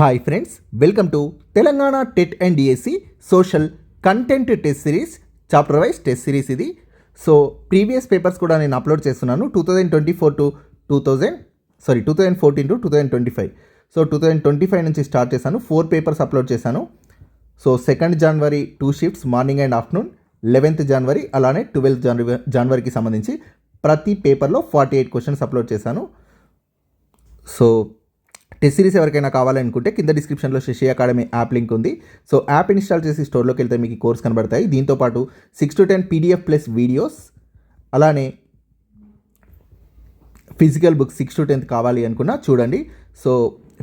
Hi friends welcome to Telangana TET and DSC social content test series chapter wise test series ఇది. So previous papers కూడా నేను upload చేస్తున్నాను two thousand twenty four to two thousand sorry two thousand fourteen to two thousand twenty five so two thousand twenty five నుంచి start చేశాను four papers upload చేశాను. So second January two shifts morning and afternoon eleventh జనవరి అలానే twelfth జనవరి జనవరికి సంబంధించి ప్రతి పేపర్లో forty eight questions upload చేశాను. So test series ఎవరికైనా కావాలనుకుంటే కింద డిస్క్రిప్షన్లో శశి అకాడమీ యాప్ లింక్ ఉంది. సో యాప్ ఇన్స్టాల్ చేసి స్టోర్లోకి వెళ్తే మీకు కోర్స్ కనబడతాయి. దీంతోపాటు six to ten PDF plus videos అలానే physical books six to tenth కావాలి అనుకున్నా చూడండి. సో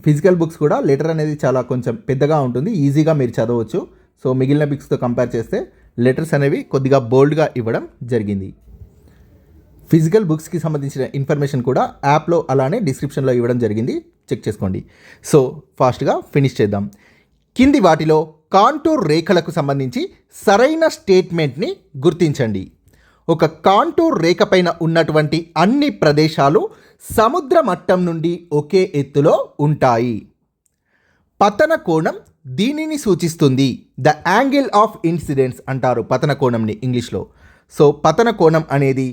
ఫిజికల్ బుక్స్ కూడా లెటర్ అనేది చాలా కొంచెం పెద్దగా ఉంటుంది. ఈజీగా మీరు చదవచ్చు. సో మిగిలిన బుక్స్తో కంపేర్ చేస్తే లెటర్స్ అనేవి కొద్దిగా బోల్డ్గా ఇవ్వడం జరిగింది. ఫిజికల్ బుక్స్కి సంబంధించిన ఇన్ఫర్మేషన్ కూడా యాప్లో అలానే డిస్క్రిప్షన్లో ఇవ్వడం జరిగింది. చెక్ చేసుకోండి. సో ఫాస్ట్గా ఫినిష్ చేద్దాం. కింది వాటిలో కాంటూర్ రేఖలకు సంబంధించి సరైన స్టేట్మెంట్ని గుర్తించండి. ఒక కాంటూర్ రేఖ పైన ఉన్నటువంటి అన్ని ప్రదేశాలు సముద్ర మట్టం నుండి ఒకే ఎత్తులో ఉంటాయి. పతన కోణం దీనిని సూచిస్తుంది. ద యాంగిల్ ఆఫ్ ఇన్సిడెంట్స్ అంటారు పతన కోణంని ఇంగ్లీష్లో. సో పతన కోణం అనేది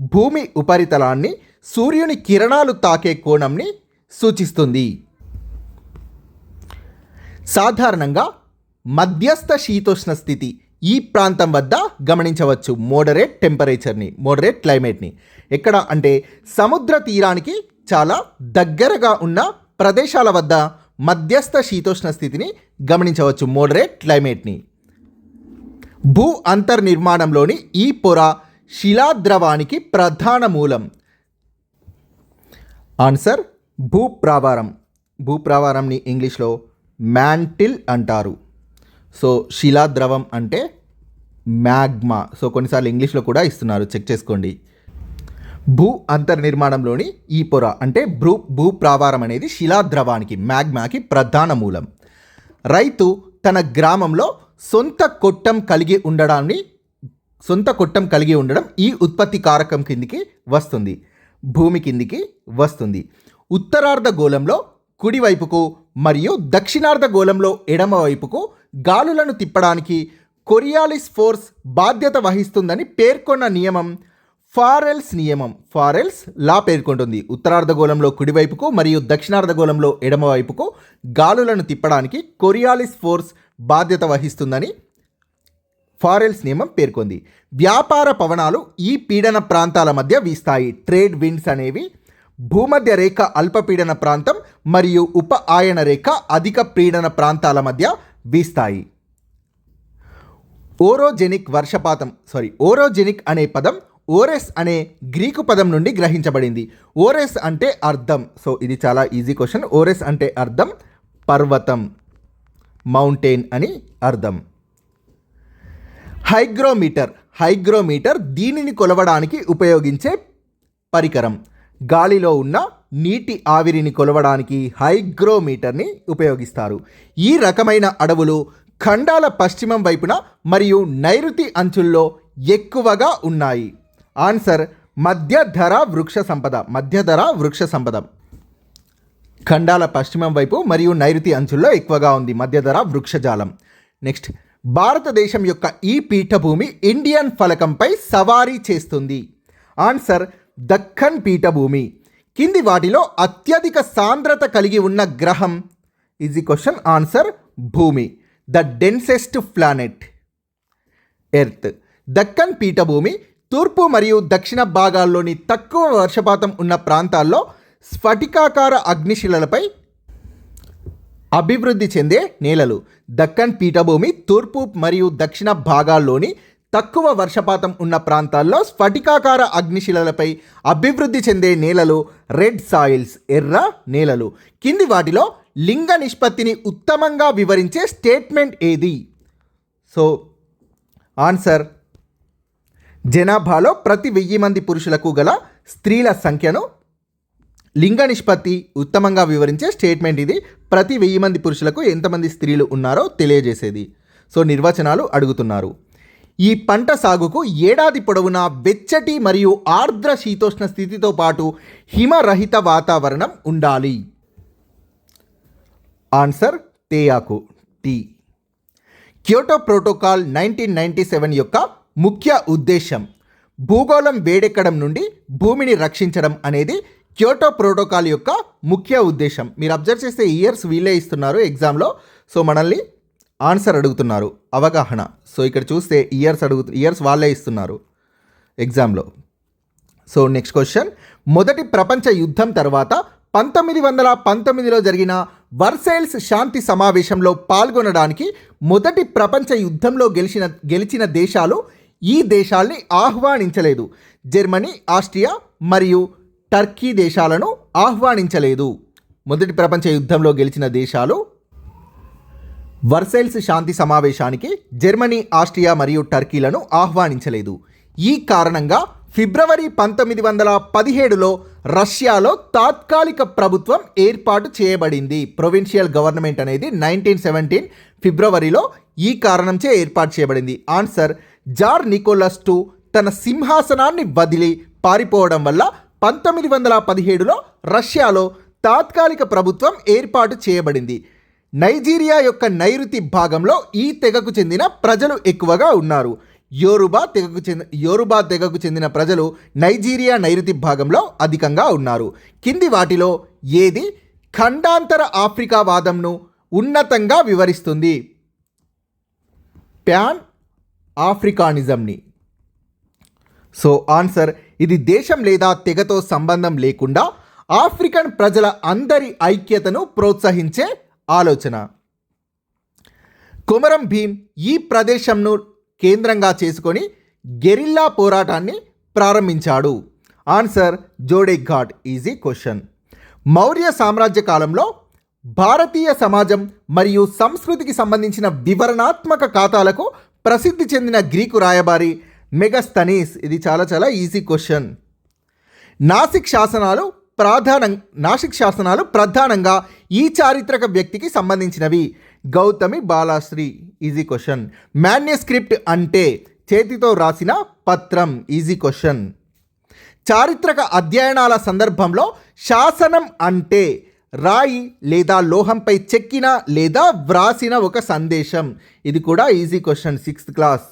భూమి ఉపరితలాన్ని సూర్యుని కిరణాలు తాకే కోణంని సూచిస్తుంది. సాధారణంగా మధ్యస్థ శీతోష్ణ స్థితి ఈ ప్రాంతం వద్ద గమనించవచ్చు. మోడరేట్ టెంపరేచర్ని మోడరేట్ క్లైమేట్ని ఎక్కడ అంటే సముద్ర తీరానికి చాలా దగ్గరగా ఉన్న ప్రదేశాల వద్ద మధ్యస్థ శీతోష్ణ స్థితిని గమనించవచ్చు. మోడరేట్ క్లైమేట్ని భూ అంతర్నిర్మాణంలోని ఈ పొర శిలాద్రవానికి ప్రధాన మూలం. ఆన్సర్ భూప్రావారం. భూప్రావారంని ఇంగ్లీష్లో మ్యాంటిల్ అంటారు. సో శిలాద్రవం అంటే మ్యాగ్మా. సో కొన్నిసార్లు ఇంగ్లీష్లో కూడా ఇస్తున్నారు. చెక్ చేసుకోండి. భూ అంతర్నిర్మాణంలోని ఈ పొర అంటే భూ భూప్రావారం అనేది శిలాద్రవానికి మ్యాగ్మాకి ప్రధాన మూలం. రైతు తన గ్రామంలో సొంత కొట్టం కలిగి ఉండడాన్ని సొంత కొట్టం కలిగి ఉండడం ఈ ఉత్పత్తి కారకం కిందికి వస్తుంది. భూమి కిందికి వస్తుంది. ఉత్తరార్ధగోళంలో కుడివైపుకు మరియు దక్షిణార్ధగోళంలో ఎడమవైపుకు గాలులను తిప్పడానికి కొరియాలిస్ ఫోర్స్ బాధ్యత వహిస్తుందని పేర్కొన్న నియమం ఫారెల్స్ నియమం. ఫారెల్స్ లా పేర్కొంటుంది. ఉత్తరార్ధగోళంలో కుడివైపుకు మరియు దక్షిణార్ధగోళంలో ఎడమవైపుకు గాలులను తిప్పడానికి కొరియాలిస్ ఫోర్స్ బాధ్యత వహిస్తుందని ఫారెల్స్ నియమం పేర్కొంది. వ్యాపార పవనాలు ఈ పీడన ప్రాంతాల మధ్య వీస్తాయి. ట్రేడ్ విండ్స్ అనేవి భూమధ్య రేఖ అల్పపీడన ప్రాంతం మరియు ఉప ఆయన రేఖ అధిక పీడన ప్రాంతాల మధ్య వీస్తాయి. ఓరోజెనిక్ వర్షపాతం సారీ ఓరోజెనిక్ అనే పదం ఓరెస్ అనే గ్రీకు పదం నుండి గ్రహించబడింది. ఓరెస్ అంటే అర్థం. సో ఇది చాలా ఈజీ క్వశ్చన్ ఓరెస్ అంటే అర్థం పర్వతం మౌంటైన్ అని అర్థం. హైగ్రోమీటర్ హైగ్రోమీటర్ దీనిని కొలవడానికి ఉపయోగించే పరికరం. గాలిలో ఉన్న నీటి ఆవిరిని కొలవడానికి హైగ్రోమీటర్ని ఉపయోగిస్తారు. ఈ రకమైన అడవులు ఖండాల పశ్చిమం వైపున మరియు నైరుతి అంచుల్లో ఎక్కువగా ఉన్నాయి. ఆన్సర్ మధ్యధర వృక్ష సంపద మధ్యధర వృక్ష సంపద. ఖండాల పశ్చిమం వైపు మరియు నైరుతి అంచుల్లో ఎక్కువగా ఉంది మధ్యధర వృక్షజాలం నెక్స్ట్ భారతదేశం యొక్క ఈ పీఠభూమి ఇండియన్ ఫలకంపై సవారీ చేస్తుంది. ఆన్సర్ దక్కన్ పీఠభూమి. కింది వాటిలో అత్యధిక సాంద్రత కలిగి ఉన్న గ్రహం. ఈజీ క్వశ్చన్ ఆన్సర్ భూమి. The densest planet. Earth. Deccan పీఠభూమి తూర్పు మరియు దక్షిణ భాగాల్లోని తక్కువ వర్షపాతం ఉన్న ప్రాంతాల్లో స్ఫటికాకార అగ్నిశిలలపై అభివృద్ధి చెందే నేలలు. దక్కన్ పీఠభూమి తూర్పు మరియు దక్షిణ భాగాల్లోని తక్కువ వర్షపాతం ఉన్న ప్రాంతాల్లో స్ఫటికాకార అగ్నిశిలలపై అభివృద్ధి చెందే నేలలు రెడ్ సాయిల్స్ ఎర్ర నేలలు. కింది వాటిలో లింగ నిష్పత్తిని ఉత్తమంగా వివరించే స్టేట్మెంట్ ఏది? So answer. జనాభాలో ప్రతి వెయ్యి మంది పురుషులకు గల స్త్రీల సంఖ్యను లింగ నిష్పత్తి ఉత్తమంగా వివరించే స్టేట్మెంట్ ఇది. ప్రతి వెయ్యి మంది పురుషులకు ఎంతమంది స్త్రీలు ఉన్నారో తెలియజేసేది. సో నిర్వచనాలు అడుగుతున్నారు. ఈ పంట సాగుకు ఏడాది పొడవునా వెచ్చటి మరియు ఆర్ద్ర శీతోష్ణ స్థితితో పాటు హిమరహిత వాతావరణం ఉండాలి. ఆన్సర్ తేయాకు tea. Kyoto protocol nineteen ninety seven యొక్క ముఖ్య ఉద్దేశం భూగోళం వేడెక్కడం నుండి భూమిని రక్షించడం అనేది క్యోటో ప్రోటోకాల్ యొక్క ముఖ్య ఉద్దేశం. మీరు అబ్జర్వ్ చేస్తే ఇయర్స్ వీలే ఇస్తున్నారు ఎగ్జామ్లో. సో మనల్ని ఆన్సర్ అడుగుతున్నారు అవగాహన. సో ఇక్కడ చూస్తే ఇయర్స్ అడుగు ఇయర్స్ వాళ్ళే ఇస్తున్నారు ఎగ్జామ్లో. So next question. మొదటి ప్రపంచ యుద్ధం తర్వాత పంతొమ్మిది వందల పంతొమ్మిదిలో జరిగిన వర్సైల్స్ శాంతి సమావేశంలో పాల్గొనడానికి మొదటి ప్రపంచ యుద్ధంలో గెలిచిన గెలిచిన దేశాలు ఈ దేశాల్ని ఆహ్వానించలేదు. జర్మనీ ఆస్ట్రియా మరియు టర్కీ దేశాలను ఆహ్వానించలేదు. మొదటి ప్రపంచ యుద్ధంలో గెలిచిన దేశాలు వర్సైల్స్ శాంతి సమావేశానికి జర్మనీ ఆస్ట్రియా మరియు టర్కీలను ఆహ్వానించలేదు. ఈ కారణంగా ఫిబ్రవరి పంతొమ్మిది వందల పదిహేడులో రష్యాలో తాత్కాలిక ప్రభుత్వం ఏర్పాటు చేయబడింది. ప్రొవిన్షియల్ గవర్నమెంట్ అనేది నైన్టీన్ సెవెంటీన్ ఫిబ్రవరిలో ఈ కారణంచే ఏర్పాటు చేయబడింది. ఆన్సర్ జార్ నికోలస్ టు తన సింహాసనాన్ని వదిలి పారిపోవడం వల్ల పంతొమ్మిది వందల పదిహేడులో రష్యాలో తాత్కాలిక ప్రభుత్వం ఏర్పాటు చేయబడింది. నైజీరియా యొక్క నైరుతి భాగంలో ఈ తెగకు చెందిన ప్రజలు ఎక్కువగా ఉన్నారు. యోరుబా తెగకు చెంది యోరుబా తెగకు చెందిన ప్రజలు నైజీరియా నైరుతి భాగంలో అధికంగా ఉన్నారు. కింది వాటిలో ఏది ఖండాంతర ఆఫ్రికా వాదంను ఉన్నతంగా వివరిస్తుంది? ప్యాన్ ఆఫ్రికానిజంని. సో ఆన్సర్ ఇది దేశం లేదా తెగతో సంబంధం లేకుండా ఆఫ్రికన్ ప్రజల అందరి ఐక్యతను ప్రోత్సహించే ఆలోచన. కొమరం భీమ్ ఈ ప్రదేశంను కేంద్రంగా చేసుకొని గెరిల్లా పోరాటాన్ని ప్రారంభించాడు. Answer Jodeghat easy question. Maurya సామ్రాజ్య కాలంలో భారతీయ సమాజం మరియు సంస్కృతికి సంబంధించిన వివరణాత్మక ఖాతాలకు ప్రసిద్ధి చెందిన గ్రీకు రాయబారి మెగస్తనీస్. ఇది చాలా చాలా ఈజీ క్వశ్చన్. నాసిక్ శాసనాలు ప్రధాన నాసిక్ శాసనాలు ప్రధానంగా ఈ చారిత్రక వ్యక్తికి సంబంధించినవి. Gautami Balashri. Easy question manuscript అంటే చేతితో రాసిన పత్రం. ఈజీ క్వశ్చన్ చారిత్రక అధ్యయనాల సందర్భంలో శాసనం అంటే రాయి లేదా లోహంపై చెక్కిన లేదా వ్రాసిన ఒక సందేశం. ఇది కూడా ఈజీ క్వశ్చన్ సిక్స్త్ క్లాస్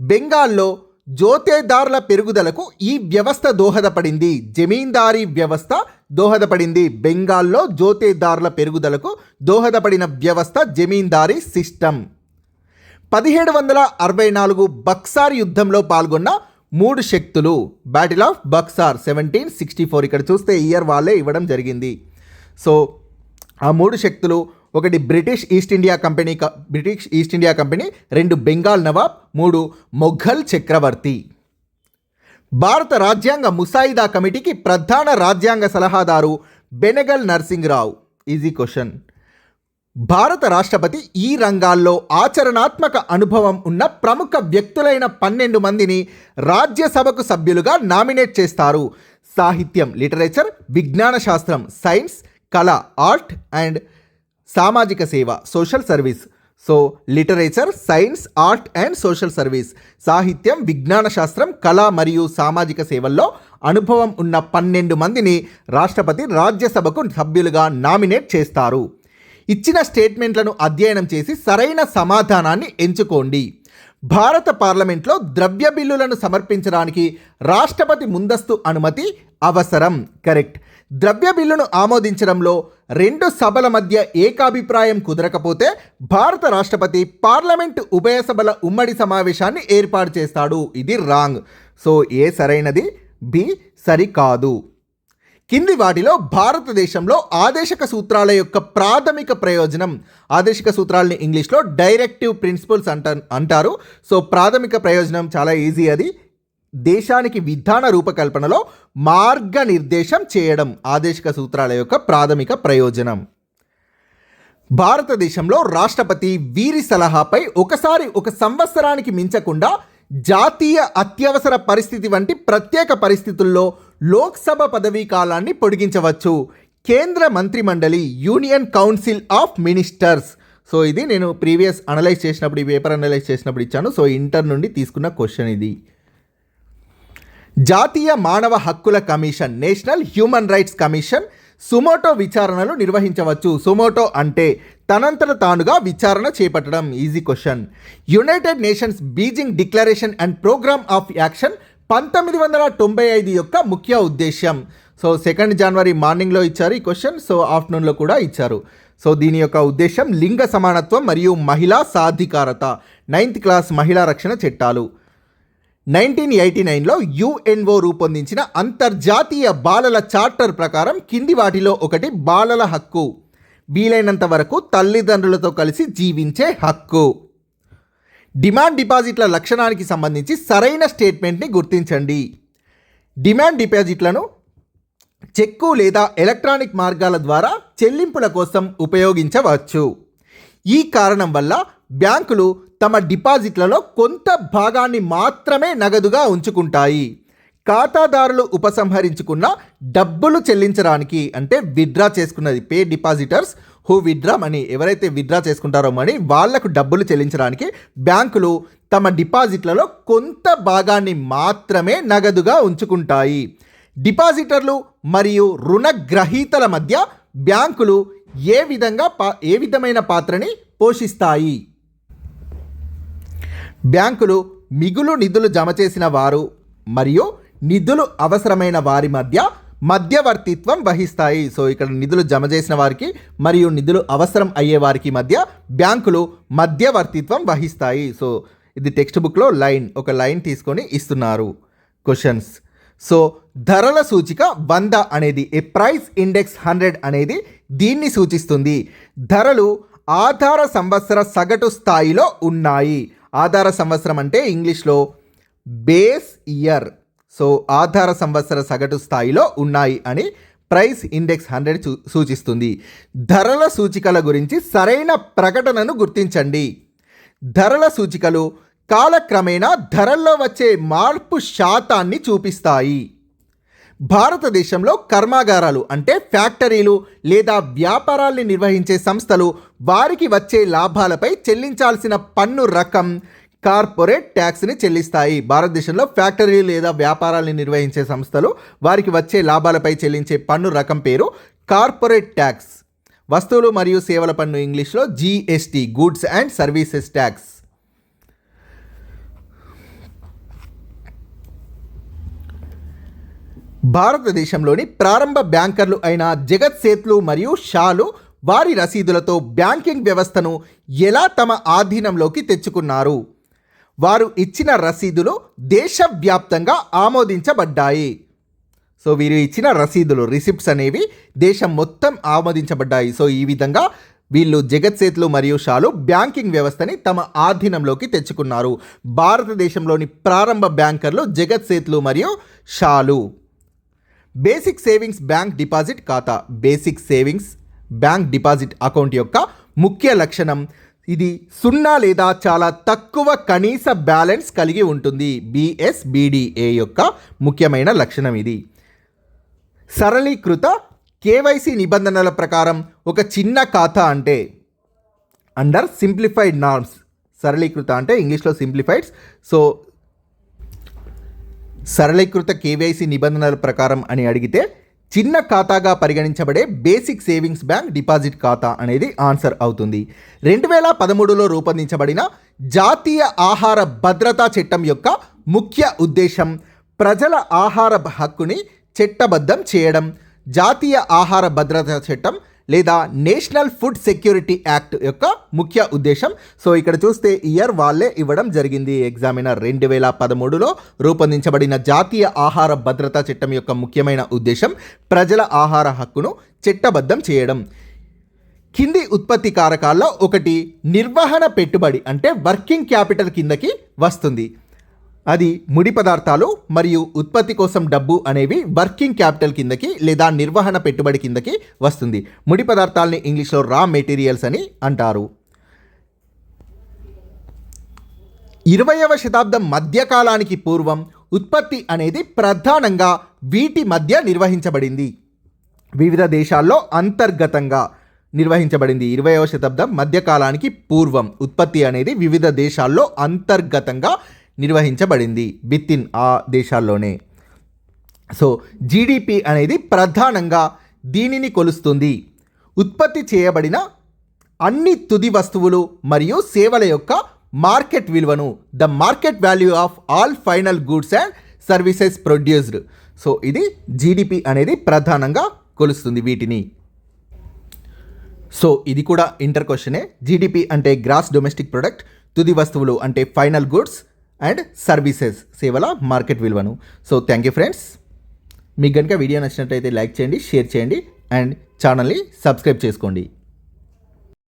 బెంగాల్లో జోతేదారుల పెరుగుదలకు ఈ వ్యవస్థ దోహదపడింది. జమీందారీ వ్యవస్థ దోహదపడింది. బెంగాల్లో జోతేదారుల పెరుగుదలకు దోహదపడిన వ్యవస్థ జమీందారీ సిస్టమ్ పదిహేడు వందల అరవై నాలుగు బక్సార్ యుద్ధంలో పాల్గొన్న మూడు శక్తులు battle of Buxar seventeen sixty four ఇక్కడ చూస్తే ఇయర్ వాళ్ళే ఇవ్వడం జరిగింది. సో ఆ మూడు శక్తులు ఒకటి బ్రిటిష్ ఈస్ట్ ఇండియా కంపెనీ క- బ్రిటిష్ ఈస్ట్ ఇండియా కంపెనీ రెండు బెంగాల్ నవాబ్ మూడు మొఘల్ చక్రవర్తి. భారత రాజ్యాంగ ముసాయిదా కమిటీకి ప్రధాన రాజ్యాంగ సలహాదారు బెనగల్ నర్సింగ్రావు ఈజీ క్వశ్చన్ భారత రాష్ట్రపతి ఈ రంగాల్లో ఆచరణాత్మక అనుభవం ఉన్న ప్రముఖ వ్యక్తులైన పన్నెండు మందిని రాజ్యసభకు సభ్యులుగా నామినేట్ చేస్తారు. సాహిత్యం లిటరేచర్ విజ్ఞాన శాస్త్రం సైన్స్ కళ ఆర్ట్ అండ్ సామాజిక సేవ social service so literature science art and social service సాహిత్యం విజ్ఞాన శాస్త్రం కళ మరియు సామాజిక సేవల్లో అనుభవం ఉన్న పన్నెండు మందిని రాష్ట్రపతి రాజ్యసభకు సభ్యులుగా నామినేట్ చేస్తారు. ఇచ్చిన స్టేట్మెంట్లను అధ్యయనం చేసి సరైన సమాధానాన్ని ఎంచుకోండి. భారత పార్లమెంట్లో ద్రవ్య బిల్లులను సమర్పించడానికి రాష్ట్రపతి ముందస్తు అనుమతి అవసరం. కరెక్ట్ ద్రవ్య బిల్లును ఆమోదించడంలో రెండు సభల మధ్య ఏకాభిప్రాయం కుదరకపోతే భారత రాష్ట్రపతి పార్లమెంటు ఉభయ సభల ఉమ్మడి సమావేశాన్ని ఏర్పాటు చేస్తాడు. ఇది రాంగ్. సో ఏ సరైనది? బి సరికాదు. కింది వాటిలో భారతదేశంలో ఆదేశక సూత్రాల యొక్క ప్రాథమిక ప్రయోజనం. ఆదేశక సూత్రాలని ఇంగ్లీష్లో డైరెక్టివ్ ప్రిన్సిపల్స్ అంట అంటారు. సో ప్రాథమిక ప్రయోజనం చాలా ఈజీ అది. దేశానికి విధాన రూపకల్పనలో మార్గనిర్దేశం చేయడం ఆదేశిక సూత్రాల యొక్క ప్రాథమిక ప్రయోజనం. భారతదేశంలో రాష్ట్రపతి వీరి సలహాపై ఒకసారి ఒక సంవత్సరానికి మించకుండా జాతీయ అత్యవసర పరిస్థితి వంటి ప్రత్యేక పరిస్థితుల్లో లోక్సభ పదవీ కాలాన్ని పొడిగించవచ్చు. కేంద్ర మంత్రిమండలి union council of ministers. So ఇది నేను ప్రీవియస్ అనలైజ్ చేసినప్పుడు ఈ పేపర్ అనలైజ్ చేసినప్పుడు ఇచ్చాను. సో ఇంటర్ నుండి తీసుకున్న క్వశ్చన్ ఇది. జాతీయ మానవ హక్కుల commission national human rights commission suo motu విచారణలు నిర్వహించవచ్చు. సుమోటో అంటే తనంతట తానుగా విచారణ చేపట్టడం. Easy question United Nations Beijing declaration and programme of action పంతొమ్మిది వందల తొంభై ఐదు యొక్క ముఖ్య ఉద్దేశ్యం. సో సెకండ్ జనవరి మార్నింగ్లో ఇచ్చారు ఈ క్వశ్చన్ సో ఆఫ్టర్నూన్లో కూడా ఇచ్చారు. సో దీని యొక్క ఉద్దేశం లింగ సమానత్వం మరియు మహిళా సాధికారత. నైన్త్ క్లాస్ మహిళా రక్షణ చట్టాలు. నైన్టీన్ ఎయిటీ నైన్లో యుఎన్ఓ రూపొందించిన అంతర్జాతీయ బాలల చార్టర్ ప్రకారం కింది వాటిలో ఒకటి బాలల హక్కు. వీలైనంత వరకు తల్లిదండ్రులతో కలిసి జీవించే హక్కు. డిమాండ్ డిపాజిట్ల లక్షణానికి సంబంధించి సరైన స్టేట్మెంట్ని గుర్తించండి. డిమాండ్ డిపాజిట్లను చెక్కు లేదా ఎలక్ట్రానిక్ మార్గాల ద్వారా చెల్లింపుల కోసం ఉపయోగించవచ్చు. ఈ కారణం వల్ల బ్యాంకులు తమ డిపాజిట్లలో కొంత భాగాన్ని మాత్రమే నగదుగా ఉంచుకుంటాయి. ఖాతాదారులు ఉపసంహరించుకున్న డబ్బులు చెల్లించడానికి అంటే విత్డ్రా చేసుకున్నది pay depositors who withdraw money ఎవరైతే విత్డ్రా చేసుకుంటారో మనీ వాళ్ళకు డబ్బులు చెల్లించడానికి బ్యాంకులు తమ డిపాజిట్లలో కొంత భాగాన్ని మాత్రమే నగదుగా ఉంచుకుంటాయి. డిపాజిటర్లు మరియు రుణగ్రహీతల మధ్య బ్యాంకులు ఏ విధంగా పా ఏ విధమైన పాత్రని పోషిస్తాయి? బ్యాంకులు మిగులు నిధులు జమ చేసిన వారు మరియు నిధులు అవసరమైన వారి మధ్య మధ్యవర్తిత్వం వహిస్తాయి. సో ఇక్కడ నిధులు జమ చేసిన వారికి మరియు నిధులు అవసరం అయ్యే వారికి మధ్య బ్యాంకులు మధ్యవర్తిత్వం వహిస్తాయి. సో ఇది టెక్స్ట్ బుక్లో లైన్ ఒక లైన్ తీసుకొని ఇస్తున్నారు క్వశ్చన్స్. సో ధరల సూచిక వంద అనేది ఏ ప్రైస్ ఇండెక్స్ హండ్రెడ్ అనేది దీన్ని సూచిస్తుంది. ధరలు ఆధార సంవత్సర సగటు స్థాయిలో ఉన్నాయి. ఆధార సంవత్సరం అంటే ఇంగ్లీష్లో బేస్ ఇయర్. సో ఆధార సంవత్సర సగటు స్థాయిలో ఉన్నాయి అని ప్రైస్ ఇండెక్స్ హండ్రెడ్ సూచిస్తుంది. ధరల సూచికల గురించి సరైన ప్రకటనను గుర్తించండి. ధరల సూచికలు కాలక్రమేణా ధరల్లో వచ్చే మార్పు శాతాన్ని చూపిస్తాయి. భారతదేశంలో కర్మాగారాలు అంటే ఫ్యాక్టరీలు లేదా వ్యాపారాల్ని నిర్వహించే సంస్థలు వారికి వచ్చే లాభాలపై చెల్లించాల్సిన పన్ను రకం కార్పొరేట్ ట్యాక్స్ని చెల్లిస్తాయి. భారతదేశంలో ఫ్యాక్టరీలు లేదా వ్యాపారాల్ని నిర్వహించే సంస్థలు వారికి వచ్చే లాభాలపై చెల్లించే పన్ను రకం పేరు కార్పొరేట్ ట్యాక్స్. వస్తువులు మరియు సేవల పన్ను ఇంగ్లీష్లో GST goods and services tax భారతదేశంలోని ప్రారంభ బ్యాంకర్లు అయిన జగత్ సేత్లు మరియు షాలు వారి రసీదులతో బ్యాంకింగ్ వ్యవస్థను ఎలా తమ ఆధీనంలోకి తెచ్చుకున్నారు? వారు ఇచ్చిన రసీదులు దేశవ్యాప్తంగా ఆమోదించబడ్డాయి. సో వీరు ఇచ్చిన రసీదులు రిసిప్ట్స్ అనేవి దేశం మొత్తం ఆమోదించబడ్డాయి. సో ఈ విధంగా వీళ్ళు జగత్ సేతులు మరియు షాలు బ్యాంకింగ్ వ్యవస్థని తమ ఆధీనంలోకి తెచ్చుకున్నారు. భారతదేశంలోని ప్రారంభ బ్యాంకర్లు జగత్ సేతులు మరియు షాలు. బేసిక్ సేవింగ్స్ బ్యాంక్ డిపాజిట్ ఖాతా. Basic savings bank deposit account యొక్క ముఖ్య లక్షణం. ఇది సున్నా లేదా చాలా తక్కువ కనీస బ్యాలెన్స్ కలిగి ఉంటుంది. బిఎస్బిడిఏ యొక్క ముఖ్యమైన లక్షణం ఇది. సరళీకృత కేవైసీ నిబంధనల ప్రకారం ఒక చిన్న ఖాతా అంటే అండర్ సింప్లిఫైడ్ నార్మ్స్ సరళీకృత అంటే ఇంగ్లీష్లో సింప్లిఫైడ్స్ సో సరళీకృత కేవైసీ నిబంధనల ప్రకారం అని అడిగితే చిన్న ఖాతాగా పరిగణించబడే బేసిక్ సేవింగ్స్ బ్యాంక్ డిపాజిట్ ఖాతా అనేది ఆన్సర్ అవుతుంది. రెండు వేల పదమూడులో రూపొందించబడిన జాతీయ ఆహార భద్రతా చట్టం యొక్క ముఖ్య ఉద్దేశం ప్రజల ఆహార హక్కుని చట్టబద్ధం చేయడం. జాతీయ ఆహార భద్రతా చట్టం లేదా నేషనల్ ఫుడ్ సెక్యూరిటీ యాక్ట్ యొక్క ముఖ్య ఉద్దేశం. సో ఇక్కడ చూస్తే ఇయర్ వాళ్ళే ఇవ్వడం జరిగింది. ఎగ్జామినర్ రెండు వేల పదమూడులో రూపొందించబడిన జాతీయ ఆహార భద్రతా చట్టం యొక్క ముఖ్యమైన ఉద్దేశం ప్రజల ఆహార హక్కును చట్టబద్ధం చేయడం. కింది ఉత్పత్తి కారకాల్లో ఒకటి నిర్వహణ పెట్టుబడి అంటే వర్కింగ్ క్యాపిటల్ కిందకి వస్తుంది. అది ముడి పదార్థాలు మరియు ఉత్పత్తి కోసం డబ్బు అనేవి వర్కింగ్ క్యాపిటల్ కిందకి లేదా నిర్వహణ పెట్టుబడి కిందకి వస్తుంది. ముడి పదార్థాలని ఇంగ్లీష్లో రా మెటీరియల్స్ అని అంటారు. ఇరవయవ శతాబ్దం మధ్యకాలానికి పూర్వం ఉత్పత్తి అనేది ప్రధానంగా వీటి మధ్య నిర్వహించబడింది. వివిధ దేశాల్లో అంతర్గతంగా నిర్వహించబడింది. ఇరవయవ శతాబ్దం మధ్యకాలానికి పూర్వం ఉత్పత్తి అనేది వివిధ దేశాల్లో అంతర్గతంగా నిర్వహించబడింది విత్ ఇన్ ఆ దేశాల్లోనే. సో జీడిపి అనేది ప్రధానంగా దీనిని కొలుస్తుంది. ఉత్పత్తి చేయబడిన అన్ని తుది వస్తువులు మరియు సేవల యొక్క మార్కెట్ విలువను the market value of all final goods and services produced. So ఇది జీడిపి అనేది ప్రధానంగా కొలుస్తుంది వీటిని. సో ఇది కూడా ఇంటర్ క్వశ్చనే. జీడిపి అంటే గ్రాస్ డొమెస్టిక్ ప్రొడక్ట్ తుది వస్తువులు అంటే ఫైనల్ గుడ్స్ అండ్ సర్వీసెస్ సేవల మార్కెట్ విలువను. సో థ్యాంక్ యూ ఫ్రెండ్స్ మీకు కనుక వీడియో నచ్చినట్లయితే లైక్ చేయండి షేర్ చేయండి అండ్ ఛానల్ని సబ్స్క్రైబ్ చేసుకోండి.